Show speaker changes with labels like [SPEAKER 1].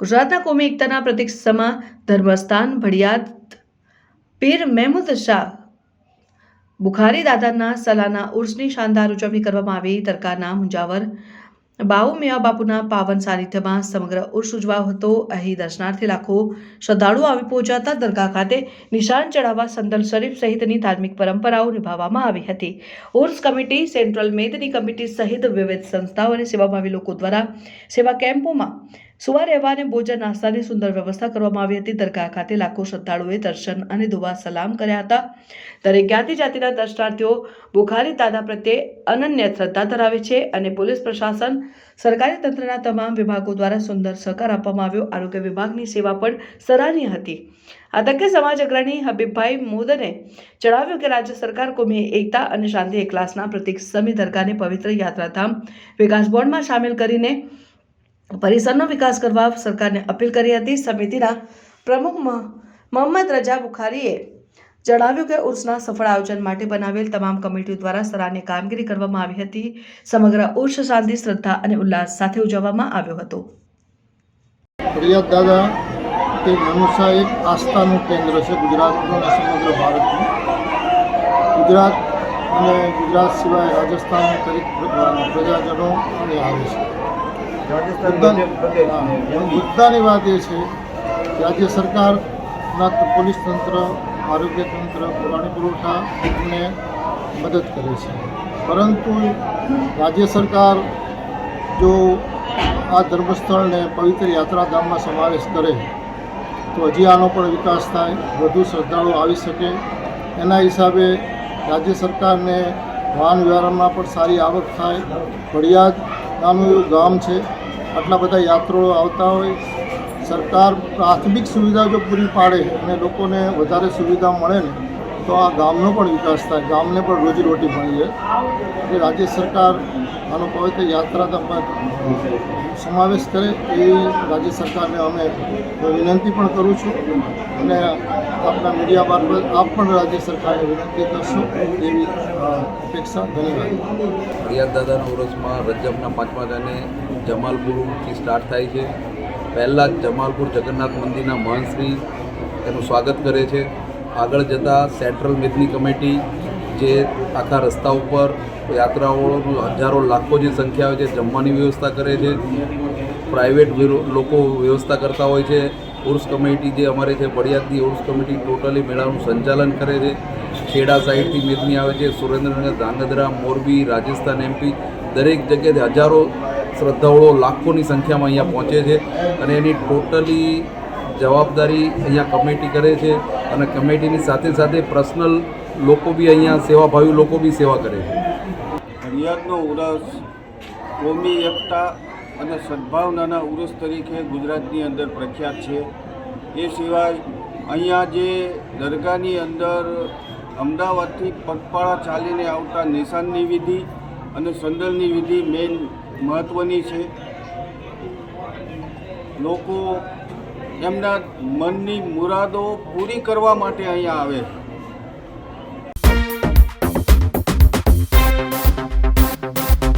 [SPEAKER 1] ગુજરાતના કોમી એકતાના પ્રતિક સમા ધર્મસ્થાન ભડિયાત પીર મહેમૂદ શાહ બુખારી દાદાના સલાના ઉર્સની શાનદાર ઉજવણી કરવામાં આવી. તરકારના મુંજાવર બાઉ મિયા બાપુના પાવન સાનિધ્યમાં સમગ્ર ઉર્સ ઉજવાયો હતો. અહીં દર્શનાર્થી લાખો શ્રદ્ધાળુઓ આવી પહોંચાતા દરગાહ ખાતે નિશાન ચડાવવા સંદલ શરીફ સહિતની ધાર્મિક પરંપરાઓ નિભાવવામાં આવી હતી. ઉર્સ કમિટી, સેન્ટ્રલ મેદની કમિટી સહિત વિવિધ સંસ્થાઓ અને સેવાભાવી લોકો દ્વારા સેવા કેમ્પોમાં સુવા રહેવા ભોજન, નાસ્તાની સુંદર વ્યવસ્થા કરવામાં આવી હતી. દરગાહ ખાતે લાખો શ્રદ્ધાળુઓએ દર્શન અને દુવા સલામ કર્યા હતા. દરેક જ્ઞાતિ જાતિના દર્શનાર્થીઓ બુખારી દાદા પ્રત્યે અનન્ય શ્રદ્ધા ધરાવે છે અને પોલીસ પ્રશાસન, સરકારી તંત્રના તમામ વિભાગો દ્વારા સુંદર સહકાર આપવામાં આવ્યો. આરોગ્ય વિભાગની સેવા પણ સરાહનીય હતી. આ તકે સમાજ અગ્રણી હબીબભાઈ મોદને જણાવ્યું કે રાજ્ય સરકાર કોમી એકતા અને શાંતિ એકલાસના પ્રતિક સમી દરગાહને પવિત્ર યાત્રાધામ વિકાસ બોર્ડમાં સામેલ કરીને પરિસરનો વિકાસ કરવા સરકારને અપીલ કરી હતી. સમિતિના પ્રમુખ મોહમ્મદ રજા બુખારીએ જણાવ્યું કે ઉર્સના સફળ આયોજન માટે બનાવેલ તમામ કમિટીઓ દ્વારા સરાહનીય કામગીરી કરવામાં આવી હતી. સમગ્ર ઉર્સ શાંતિ, શ્રદ્ધા અને ઉલ્લાસ સાથે ઉજવવામાં આવ્યો હતો.
[SPEAKER 2] ફરિયાદ દાદા, તે મનુષ્ય એક આસ્થાનું કેન્દ્ર છે ગુજરાતનું અને સમગ્ર ભારતનું. ગુજરાત અને ગુજરાત સિવાય રાજસ્થાન દરેક પ્રજાજનો આવે છે. મુદ્દાની વાત એ છે કે રાજ્ય સરકારના પોલીસ તંત્ર આરોગ્ય તંત્ર પાણી પુરવઠા અમને મદદ કરે છે. પરંતુ રાજ્ય સરકાર જો આ ધર્મસ્થળને પવિત્ર યાત્રાધામમાં સમાવેશ કરે તો હજી આનો પણ વિકાસ થાય વધુ શ્રદ્ધાળુઓ આવી શકે. એના હિસાબે રાજ્ય સરકારને વાહન વ્યવહારમાં પણ સારી આવક થાય. ઘડિયાદ નામનું એવું ગામ છે આટલા બધા યાત્રાળુઓ આવતા હોય, સરકાર પ્રાથમિક સુવિધા જો પૂરી પાડે અને લોકોને વધારે સુવિધા મળે ને, તો આ ગામનો પણ વિકાસ થાય. ગામને પણ રોજીરોટી મળી જાય એટલે રાજ્ય સરકાર આનો પવિત્ર યાત્રા સમાવેશ કરે એવી રાજ્ય સરકારને અમે વિનંતી પણ કરું છું અને આપણા મીડિયા મારફત આપ પણ રાજ્ય સરકારને વિનંતી કરશો એવી અપેક્ષા ધન્યવાદ.
[SPEAKER 3] ફરિયાદ દાદાના ઉરસમાં રજબના પાંચમા દાને જમાલપુરથી સ્ટાર્ટ થાય છે. પહેલાં જ જમાલપુર જગન્નાથ મંદિરના મહંતશ્રી એનું સ્વાગત કરે છે. આગળ જતાં સેન્ટ્રલ મેદની કમિટી જે આખા રસ્તા ઉપર યાત્રાઓનું હજારો લાખો જે સંખ્યા હોય છે, જમવાની વ્યવસ્થા કરે છે. પ્રાઇવેટ લોકો વ્યવસ્થા કરતા હોય છે. ઉર્સ કમિટી જે અમારે છે બળિયાદની ઉર્સ કમિટી ટોટલી મેળાનું સંચાલન કરે છે. ખેડા સાઈડથી મેદની આવે છે, સુરેન્દ્રનગર, ધાંગધ્રા, મોરબી, રાજસ્થાન, એમપી, દરેક જગ્યાએ હજારો શ્રદ્ધાળુઓ લાખોની સંખ્યામાં અહીંયા પહોંચે છે અને એની ટોટલી જવાબદારી અહીંયા કમિટી કરે છે અને કમિટીની સાથે સાથે પર્સનલ લોકો બી અહીંયા સેવાભાવી લોકો બી સેવા કરે છે.
[SPEAKER 4] ફરિયાદનો ઉરસ કોમી એકતા અને સદભાવનાના ઉરસ તરીકે ગુજરાતની અંદર પ્રખ્યાત છે. એ સિવાય અહીંયા જે દરગાહની અંદર અમદાવાદથી પગપાળા ચાલીને આવતા નિશાનની વિધિ અને સંદલની વિધિ મેઇન મહત્ત્વની છે. લોકો એમના મનની મુરાદો પૂરી કરવા માટે અહીંયા આવે છે.